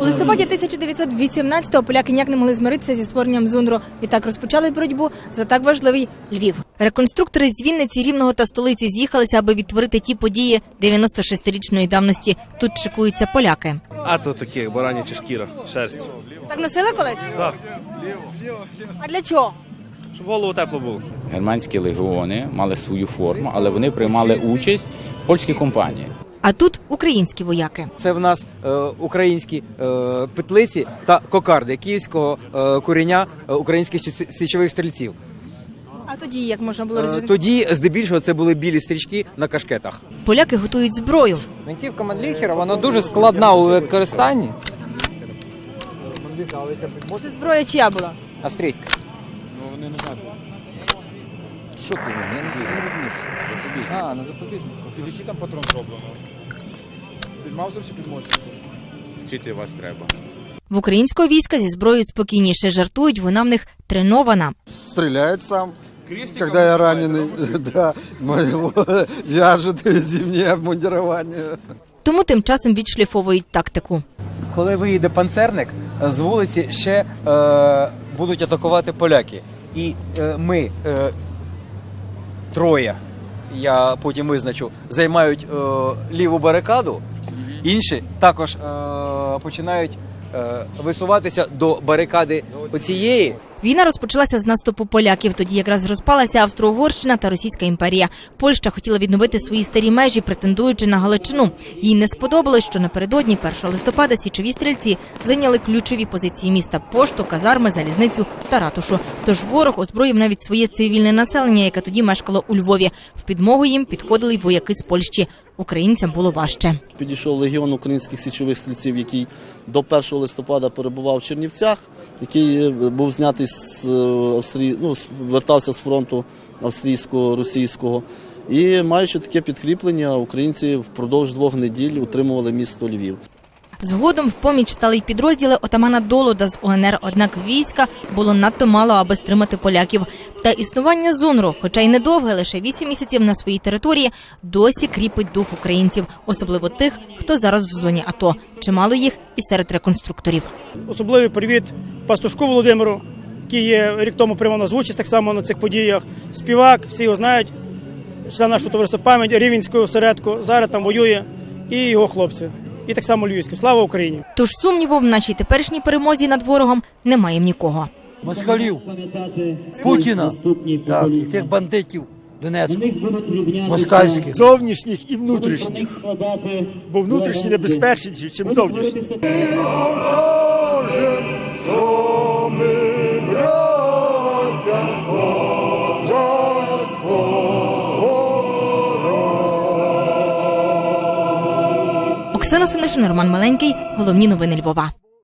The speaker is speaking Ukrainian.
У листопаді 1918-го поляки ніяк не могли змиритися зі створенням ЗУНРу. Відтак розпочали боротьбу за так важливий Львів. Реконструктори з Вінниці, Рівного та столиці з'їхалися, аби відтворити ті події 96-річної давності. Тут шикуються поляки. А то таке бараняча шкіра, шерсть. Так носили колись? Так. А для чого? Щоб голову тепло було. Германські легіони мали свою форму, але вони приймали участь в польській компанії. А тут українські вояки. Це в нас е, українські е, петлиці та кокарди київського е, коріння е, українських січових стрільців. А тоді як можна було Е, тоді, здебільшого, це були білі стрічки на кашкетах. Поляки готують зброю. Гвинтівка Манліхера, вона дуже складна у використанні. Це зброя чия була? Австрійська. Ну, вони не знають. Що це з ним? Я не розумію. що. А, на запобіжник. Під який там патрон зроблено? Під Маузер чи під Мосін? Вчити вас треба. В українського війська зі зброєю спокійніше жартують, вона в них тренована. Стреляет сам. Когда я раненый, да, моего вяжет зимнее обмундирование. Тому тим часом відшліфовують тактику. Коли виїде панцерник, з вулиці ще е, будуть атакувати поляки. І е, ми е, троє, я потім визначу, займають е, ліву барикаду, інші також е, починають висуватися до барикади оцієї. Війна розпочалася з наступу поляків. Тоді якраз розпалася Австро-Угорщина та Російська імперія. Польща хотіла відновити свої старі межі, претендуючи на Галичину. Їй не сподобалось, що напередодні 1 листопада січові стрільці зайняли ключові позиції міста пошту, казарми, залізницю та ратушу. Тож ворог озброїв навіть своє цивільне населення, яке тоді мешкало у Львові. В підмогу їм підходили й вояки з Польщі. Українцям було важче. Підійшов легіон українських січових стрільців, який до 1 листопада перебував в Чернівцях, який е, був знятий з е, Австрії, ну, вертався з фронту австрійського, російського. І маючи таке підкріплення, українці впродовж двох неділь утримували місто Львів. Згодом в поміч стали й підрозділи отамана Долода з УНР, однак війська було надто мало, аби стримати поляків. Та існування ЗУНРу, хоча й недовге, лише 8 місяців на своїй території, досі кріпить дух українців, особливо тих, хто зараз в зоні АТО. Чимало їх і серед реконструкторів. Особливий привіт пастушку Володимиру, який є рік тому приймав нас участь так само на цих подіях. Співак, всі його знають, член нашого товариства пам'ять Рівенського осередку, зараз там воює, і його хлопці. І так само Львівський. Слава Україні! Тож сумніву в нашій теперішній перемозі над ворогом немає ні в кого. Москалів, Путіна, так, тих бандитів Донецьких, москальських. Зовнішніх і внутрішніх. Бо внутрішні небезпечніші, ніж зовнішні. Оксана Синишин, Роман Маленький. Головні новини Львова.